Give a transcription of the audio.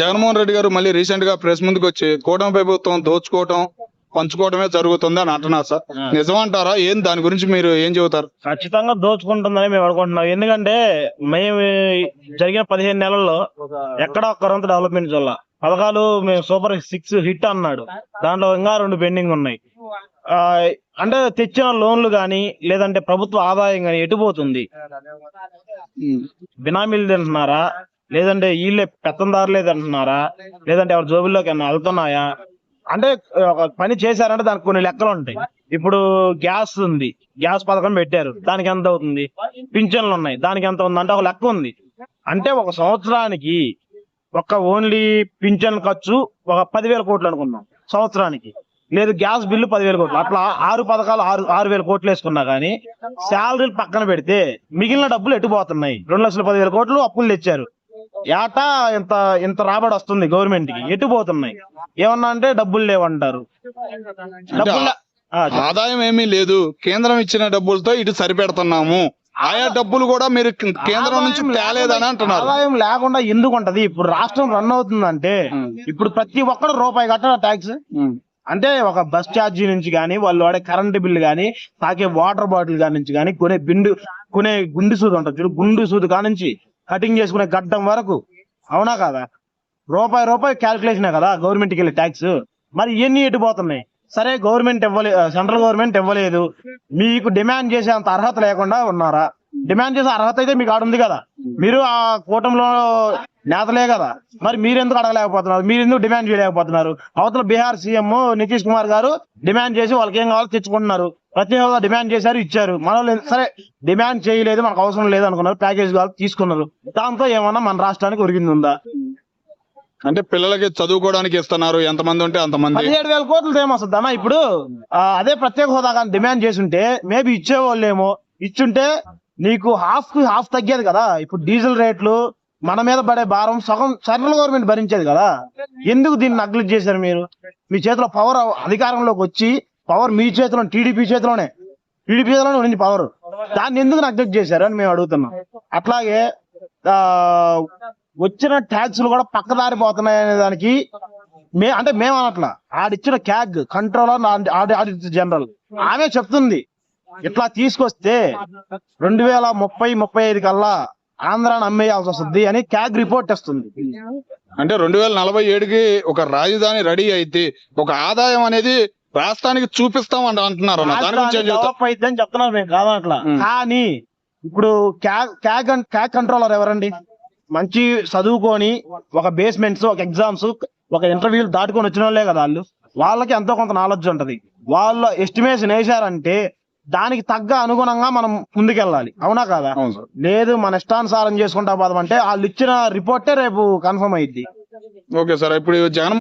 జగన్మోహన్ రెడ్డి గారు మళ్ళీ రీసెంట్గా ప్రెస్ ముందుకు వచ్చి కూటమి ప్రభుత్వం దోచుకోవటం పంచుకోవటమే జరుగుతుంది అని అంటున్నారు సార్. నిజమంటారా? ఏం దాని గురించి మీరు ఏం చెబుతారు? ఖచ్చితంగా దోచుకుంటుందని మేము అనుకుంటున్నాం. ఎందుకంటే మేము జరిగిన పదిహేను నెలల్లో ఎక్కడ ఒక్కరంత డెవలప్మెంట్ చూడాల పథకాలు మేము సూపర్ సిక్స్ హిట్ అన్నాడు. దాంట్లో ఇంకా రెండు పెండింగ్ ఉన్నాయి. అంటే తెచ్చిన లోన్లు గాని లేదంటే ప్రభుత్వ ఆదాయం గాని ఎటుపోతుంది బినామీలు తింటున్నారా? లేదంటే వీళ్ళే పెత్తందారులే అంటున్నారా? లేదంటే ఎవరి జోబుల్లోకి ఏమన్నా వెళ్తున్నాయా? అంటే ఒక పని చేశారంటే దానికి కొన్ని లెక్కలు ఉంటాయి. ఇప్పుడు గ్యాస్ ఉంది. గ్యాస్ పథకం పెట్టారు. దానికి ఎంత అవుతుంది? పింఛన్లు ఉన్నాయి. దానికి ఎంత ఉంది? అంటే ఒక లెక్క ఉంది. అంటే ఒక సంవత్సరానికి ఒక ఓన్లీ పింఛన్ ఖర్చు ఒక పదివేల కోట్లు అనుకుందాం. సంవత్సరానికి. లేదు గ్యాస్ బిల్లు పదివేల కోట్లు. అట్లా ఆరు పథకాలు ఆరు ఆరు వేల కోట్లు వేసుకున్నా కానీ శాలరీలు పక్కన పెడితే మిగిలిన డబ్బులు ఎటుపోతున్నాయి రెండు లక్షల పదివేల కోట్లు అప్పులు తెచ్చారు. ఏటా? ఇంత ఇంత రాబడి వస్తుంది గవర్నమెంట్కి ఎటు పోతున్నాయి? ఏమన్నా అంటే డబ్బులు లేవంటారు. డబ్బులు ఆదాయం ఏమీ లేదు. కేంద్రం ఇచ్చిన డబ్బులతో ఇటు సరిపెడుతున్నాము. ఆయా డబ్బులు కూడా మీరు కేంద్రం నుంచి తేలేదని అంటున్నారు. ఆదాయం లేకుండా ఎందుకు ఉంటది ఇప్పుడు రాష్ట్రం రన్ అవుతుందంటే. ఇప్పుడు ప్రతి ఒక్కరు రూపాయి కట్టాలి ట్యాక్స్. అంటే ఒక బస్ ఛార్జీ నుంచి కానీ వాళ్ళు వాడే కరెంట్ బిల్ కానీ తాకే వాటర్ బాటిల్ కానీ కొనే బిండు కొనే గుండు సూది ఉంటుంది చూడు గుండు సూది కాడి నుంచి కటింగ్ చేసుకునే గడ్డం వరకు. అవునా కదా? రూపాయి రూపాయి క్యాల్కులేషనే కదా గవర్నమెంట్కి వెళ్ళే ట్యాక్స్ మరి ఇవన్నీ ఎటు పోతున్నాయి? సరే గవర్నమెంట్ ఇవ్వలేదు సెంట్రల్ గవర్నమెంట్ ఇవ్వలేదు. మీకు డిమాండ్ చేసే అంత అర్హత లేకుండా ఉన్నారా? డిమాండ్ చేసే అర్హత అయితే మీకు ఆడుంది కదా. మీరు ఆ కూటమిలో నేతలే కదా. మరి మీరెందుకు అడగలేకపోతున్నారు? మీరు ఎందుకు డిమాండ్ చేయలేకపోతున్నారు? అవతల బీహార్ సీఎం నితీష్ కుమార్ గారు డిమాండ్ చేసి వాళ్ళకి ఏం కావాలో తెచ్చుకుంటున్నారు. ప్రతి హోదా డిమాండ్ చేశారు ఇచ్చారు. మన సరే డిమాండ్ చేయలేదు మనకు అవసరం లేదు అనుకున్నారు ప్యాకేజ్ కావాలి తీసుకున్నారు. దాంతో ఏమన్నా మన రాష్ట్రానికి ఒరిగింది ఉందా? అంటే పిల్లలకి చదువుకోవడానికి ఇస్తున్నారు. ఎంతమంది ఉంటే అంతమంది. పదిహేడు వేల కోట్లు ఏమొస్తుంది అన్న? ఇప్పుడు అదే ప్రత్యేక హోదా కానీ డిమాండ్ చేసి ఉంటే మేబీ ఇచ్చేవాళ్ళేమో. ఇచ్చుంటే నీకు హాఫ్ హాఫ్ తగ్గేది కదా. ఇప్పుడు డీజిల్ రేట్లు మన మీద పడే భారం సగం సెంట్రల్ గవర్నమెంట్ భరించేది కదా. ఎందుకు దీన్ని నగ్లెక్ట్ చేశారు మీరు? మీ చేతిలో పవర్ అధికారంలోకి వచ్చి పవర్ మీ చేతిలో టీడీపీ చేతిలోనే. టీడీపీ చేతిలోనే ఉంది పవర్ దాన్ని ఎందుకు నగ్లెక్ట్ చేశారు అని మేము అడుగుతున్నాం. అట్లాగే వచ్చిన ట్యాక్స్లు కూడా పక్కదారి పోతున్నాయి అనే దానికి మే అంటే మేము అనట్లా ఆడిచ్చిన క్యాగ్ కంట్రోలర్ ఆడిటర్ జనరల్ ఆమె చెప్తుంది. ఇట్లా తీసుకొస్తే రెండు వేల ముప్పై ముప్పై ఐదు కల్లా ఆంధ్రాని అమ్మేయాల్సి వస్తుంది అని క్యాగ్ రిపోర్ట్ వస్తుంది. అంటే రెండు వేల నలభై ఏడుకి ఒక రాజధాని రెడీ అయితే ఒక ఆదాయం అనేది రాష్ట్రానికి చూపిస్తాం అంట అంటున్నారు అని చెప్తున్నారు మేము. కానీ ఇప్పుడు క్యాగ్ క్యాగ్ కంట్రోలర్ ఎవరండి? మంచి చదువుకొని ఒక బేస్మెంట్స్ ఒక ఎగ్జామ్స్ ఒక ఇంటర్వ్యూలు దాటుకొని వచ్చిన వాళ్ళే కదా వాళ్ళు. వాళ్ళకి ఎంతో కొంత నాలెడ్జ్ ఉంటది. వాళ్ళ ఎస్టిమేషన్ వేశారంటే దానికి తగ్గ అనుగుణంగా మనం ముందుకెళ్ళాలి. అవునా కదా? లేదు మన ఇష్టానుసారం చేసుకుంటా పోదామంటే వాళ్ళు ఇచ్చిన రిపోర్టే రేపు కన్ఫర్మ్ అయ్యిద్ది ఓకే సార్ ఇప్పుడు జగన్